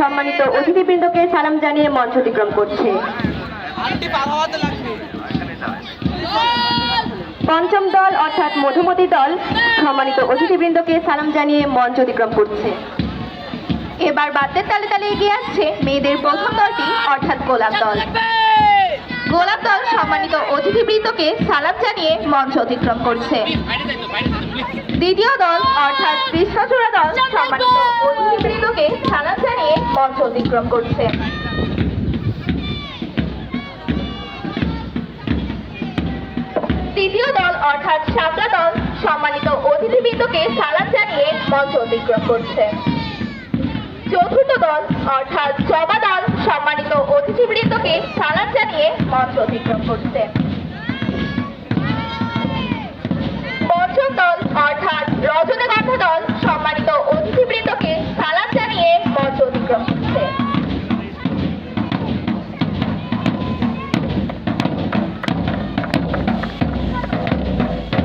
সম্মানিত অতিথিবৃন্দকে সালাম জানিয়ে মঞ্চ অতিক্রম করছে। পঞ্চম দল অর্থাৎ মধুমতি দল সম্মানিত অতিথিবৃন্দকে সালাম জানিয়ে মঞ্চ অতিক্রম করছে। এবার বাদ্যের তালে তালে এগিয়ে আসছে মেয়েদের প্রথম দলটি, অর্থাৎ গোলাপ দল। গোলাপ দল সম্মানিত অতিথিবৃন্দকে সালাম জানিয়ে মঞ্চ অতিক্রম করছে। দ্বিতীয় দল, অর্থাৎ কৃষ্ণচূড়া দল মঞ্চ অতিক্রম করছে। তৃতীয় দল অর্থাৎ শাপলা দল সম্মানিত অতিথিবৃন্দকে সালাম জানিয়ে মঞ্চ অতিক্রম করছে। চতুর্থ দল অর্থাৎ জবা দল সম্মানিত অতিথিবৃন্দকে সালাম জানিয়ে মঞ্চ অতিক্রম করছে।